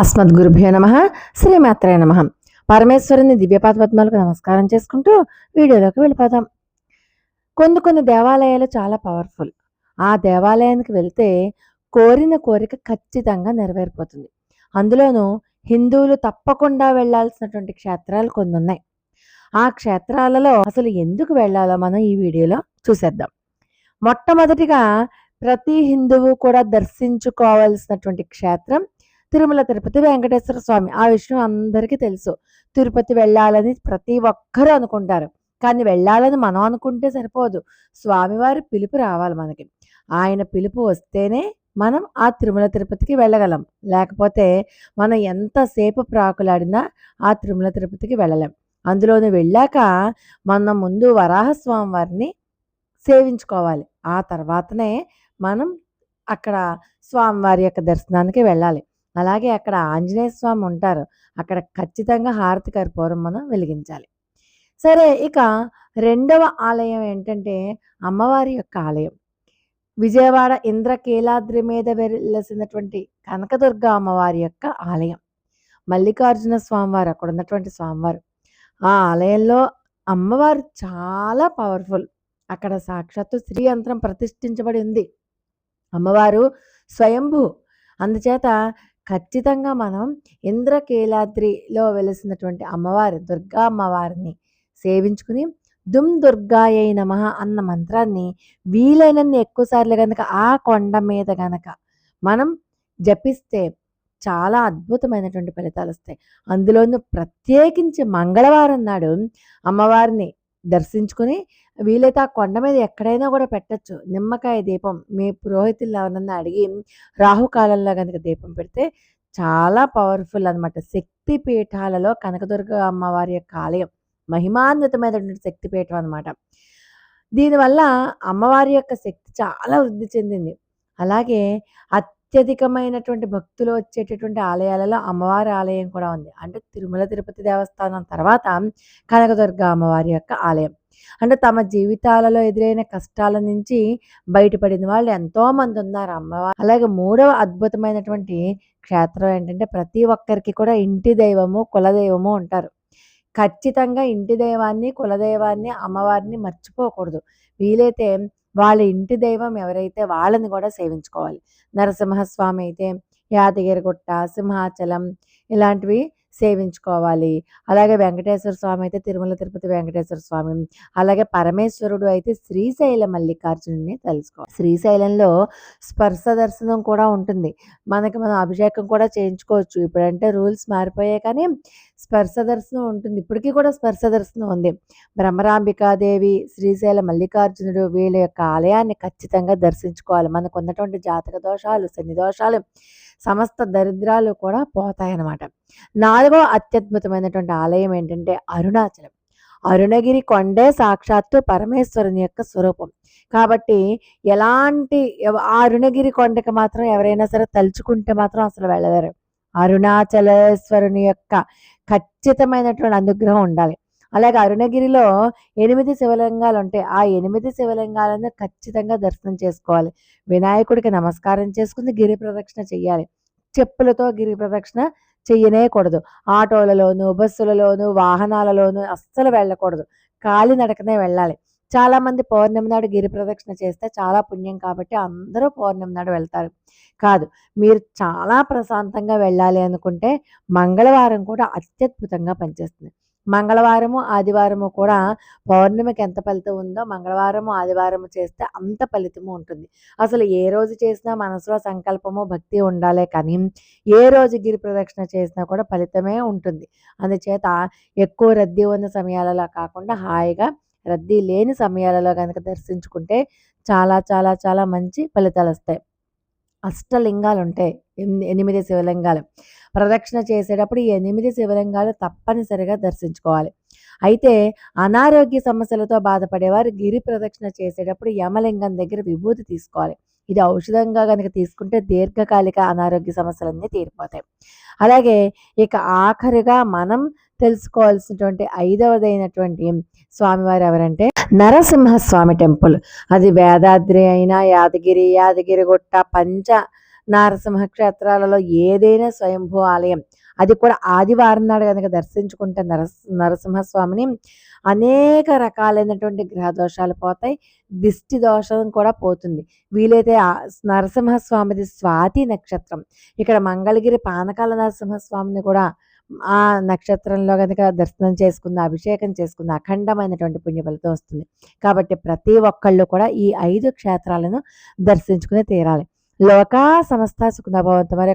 అస్మద్గురుభ్యో నమ శ్రీమాత్రే నమ. పరమేశ్వరుని దివ్యపాద పద్మాలకు నమస్కారం చేసుకుంటూ వీడియోలోకి వెళ్ళిపోదాం. కొన్ని కొన్ని దేవాలయాలు చాలా పవర్ఫుల్ ఆ దేవాలయానికి వెళ్తే కోరిన కోరిక ఖచ్చితంగా నెరవేరిపోతుంది. అందులోనూ హిందువులు తప్పకుండా వెళ్ళాల్సినటువంటి క్షేత్రాలు కొన్ని ఉన్నాయి. ఆ క్షేత్రాలలో అసలు ఎందుకు వెళ్ళాలో మనం ఈ వీడియోలో చూసేద్దాం. మొట్టమొదటిగా ప్రతి హిందువు కూడా దర్శించుకోవాల్సినటువంటి క్షేత్రం తిరుమల తిరుపతి వెంకటేశ్వర స్వామి. ఆ విషయం అందరికీ తెలుసు. తిరుపతి వెళ్ళాలని ప్రతి ఒక్కరూ అనుకుంటారు. కానీ వెళ్ళాలని మనం అనుకుంటే సరిపోదు. స్వామివారి పిలుపు రావాలి మనకి. ఆయన పిలుపు వస్తేనే మనం ఆ తిరుమల తిరుపతికి వెళ్ళగలం. లేకపోతే మనం ఎంతసేపు ప్రాకులాడినా ఆ తిరుమల తిరుపతికి వెళ్ళలేం. అందులోని వెళ్ళాక మనం ముందు వరాహస్వామి వారిని సేవించుకోవాలి. ఆ తర్వాతనే మనం అక్కడ స్వామివారి యొక్క దర్శనానికి వెళ్ళాలి. అలాగే అక్కడ ఆంజనేయ స్వామి ఉంటారు. అక్కడ ఖచ్చితంగా హారతి కర్పూరం మనం వెలిగించాలి. సరే ఇక రెండవ ఆలయం ఏంటంటే అమ్మవారి యొక్క ఆలయం. విజయవాడ ఇంద్రకీలాద్రి మీద వెళ్ళసినటువంటి కనకదుర్గ అమ్మవారి యొక్క ఆలయం. మల్లికార్జున స్వామివారు అక్కడ ఉన్నటువంటి స్వామివారు. ఆ ఆలయంలో అమ్మవారు చాలా పవర్ఫుల్. అక్కడ సాక్షాత్తు శ్రీ యంత్రం ప్రతిష్ఠించబడి ఉంది. అమ్మవారు స్వయంభూ. అందుచేత ఖచ్చితంగా మనం ఇంద్రకీలాద్రిలో వెలిసినటువంటి అమ్మవారి దుర్గా అమ్మవారిని సేవించుకుని దుమ్ దుర్గాయై నమ అన్న మంత్రాన్ని వీలైనన్ని ఎక్కువసార్లు కనుక ఆ కొండ మీద గనక మనం జపిస్తే చాలా అద్భుతమైనటువంటి ఫలితాలు వస్తాయి అందులోనూ ప్రత్యేకించి మంగళవారం నాడు అమ్మవారిని దర్శించుకుని వీలైతే ఆ కొండ మీద ఎక్కడైనా కూడా పెట్టచ్చు. నిమ్మకాయ దీపం మీ పురోహితులు ఎవరన్నా అడిగి రాహుకాలంలో కనుక దీపం పెడితే చాలా పవర్ఫుల్ అనమాట శక్తి పీఠాలలో కనకదుర్గ అమ్మవారి యొక్క ఆలయం మహిమాన్వితమైనటువంటి శక్తి పీఠం అనమాట దీనివల్ల అమ్మవారి యొక్క శక్తి చాలా వృద్ధి చెందింది. అలాగే అత్యధికమైనటువంటి భక్తులు వచ్చేటటువంటి ఆలయాలలో అమ్మవారి ఆలయం కూడా ఉంది. అంటే తిరుమల తిరుపతి దేవస్థానం తర్వాత కనకదుర్గ అమ్మవారి యొక్క ఆలయం. అంటే తమ జీవితాలలో ఎదురైన కష్టాల నుంచి బయటపడిన వాళ్ళు ఎంతో మంది ఉన్నారు. అమ్మవారు అలాగే మూడవ అద్భుతమైనటువంటి క్షేత్రం ఏంటంటే ప్రతి ఒక్కరికి కూడా ఇంటి దైవము కులదైవము ఉంటారు. ఖచ్చితంగా ఇంటి దైవాన్ని కులదైవాన్ని అమ్మవారిని మర్చిపోకూడదు. వీలైతే వాళ్ళ ఇంటి దైవం ఎవరైతే వాళ్ళని కూడా సేవించుకోవాలి. నరసింహస్వామి అయితే యాదగిరిగుట్ట సింహాచలం ఇలాంటివి సేవించుకోవాలి. అలాగే వెంకటేశ్వర స్వామి అయితే తిరుమల తిరుపతి వెంకటేశ్వర స్వామి. అలాగే పరమేశ్వరుడు అయితే శ్రీశైల మల్లికార్జునుని తెలుసుకోవాలి. శ్రీశైలంలో స్పర్శ దర్శనం కూడా ఉంటుంది. మనకి మనం అభిషేకం కూడా చేయించుకోవచ్చు. ఇప్పుడంటే రూల్స్ మారిపోయాయి కానీ స్పర్శ దర్శనం ఉంటుంది. ఇప్పటికీ కూడా స్పర్శ దర్శనం ఉంది. భ్రమరాంబికాదేవి శ్రీశైల మల్లికార్జునుడు వీళ్ళ యొక్క ఆలయాన్ని ఖచ్చితంగా దర్శించుకోవాలి. మనకు ఉన్నటువంటి జాతక దోషాలు శని దోషాలు సమస్త దరిద్రాలు కూడా పోతాయన్నమాట. నాలుగో అత్యద్భుతమైనటువంటి ఆలయం ఏంటంటే అరుణాచలం. అరుణగిరి కొండే సాక్షాత్తు పరమేశ్వరుని యొక్క స్వరూపం. కాబట్టి ఎలాంటి ఆ అరుణగిరి కొండకి మాత్రం ఎవరైనా సరే తలుచుకుంటే మాత్రం అసలు వెళ్ళలేరు. అరుణాచలేశ్వరుని యొక్క ఖచ్చితమైనటువంటి అనుగ్రహం ఉండాలి. అలాగే అరుణగిరిలో ఎనిమిది శివలింగాలు ఉంటాయి ఆ ఎనిమిది శివలింగాలను ఖచ్చితంగా దర్శనం చేసుకోవాలి. వినాయకుడికి నమస్కారం చేసుకుని గిరి ప్రదక్షిణ చెయ్యాలి. చెప్పులతో గిరి ప్రదక్షిణ చెయ్యనేకూడదు ఆటోలలోను బస్సులలోను వాహనాలలోను అస్సలు వెళ్ళకూడదు. కాలినడకనే వెళ్ళాలి. చాలా మంది పౌర్ణమి నాడు గిరి ప్రదక్షిణ చేస్తే చాలా పుణ్యం కాబట్టి అందరూ పౌర్ణమి నాడు వెళ్తారు. కాదు మీరు చాలా ప్రశాంతంగా వెళ్ళాలి అనుకుంటే మంగళవారం కూడా అత్యద్భుతంగా పనిచేస్తుంది. మంగళవారము ఆదివారము కూడా పౌర్ణమికి ఎంత ఫలితం ఉందో మంగళవారము ఆదివారము చేస్తే అంత ఫలితము ఉంటుంది. అసలు ఏ రోజు చేసినా మనసులో సంకల్పము భక్తి ఉండాలే కానీ ఏ రోజు గిరి ప్రదక్షిణ చేసినా కూడా ఫలితమే ఉంటుంది. అందుచేత ఎక్కువ రద్దీ ఉన్న సమయాలలో కాకుండా హాయిగా రద్దీ లేని సమయాలలో కనుక దర్శించుకుంటే చాలా చాలా చాలా మంచి ఫలితాలు వస్తాయి. అష్టలింగాలు ఉంటాయి ఎనిమిది ఎనిమిది శివలింగాలు. ప్రదక్షిణ చేసేటప్పుడు ఈ ఎనిమిది శివలింగాలు తప్పనిసరిగా దర్శించుకోవాలి. అయితే అనారోగ్య సమస్యలతో బాధపడేవారు గిరి ప్రదక్షిణ చేసేటప్పుడు యమలింగం దగ్గర విభూతి తీసుకోవాలి. ఇది ఔషధంగా కనుక తీసుకుంటే దీర్ఘకాలిక అనారోగ్య సమస్యలన్నీ తీరిపోతాయి. అలాగే ఇక ఆఖరిగా మనం తెలుసుకోవాల్సినటువంటి ఐదవదైనటువంటి స్వామివారు ఎవరంటే నరసింహస్వామి టెంపుల్. అది వేదాద్రి అయినా యాదగిరి యాదగిరిగుట్ట పంచ నరసింహ క్షేత్రాలలో ఏదైనా స్వయంభూ ఆలయం. అది కూడా ఆదివారం నాడు కనుక దర్శించుకుంటే నరస్ నరసింహస్వామిని అనేక రకాలైనటువంటి గ్రహ దోషాలు పోతాయి దిష్టి దోషం కూడా పోతుంది. వీలైతే నరసింహస్వామిది స్వాతి నక్షత్రం. ఇక్కడ మంగళగిరి పానకాల నరసింహస్వామిని కూడా ఆ నక్షత్రంలో కనుక దర్శనం చేసుకున్న అభిషేకం చేసుకున్న అఖండమైనటువంటి పుణ్యఫలితం వస్తుంది. కాబట్టి ప్రతి ఒక్కళ్ళు కూడా ఈ ఐదు క్షేత్రాలను దర్శించుకుని తీరాలి. లోకా సమస్త సుఖనభవంతు మరి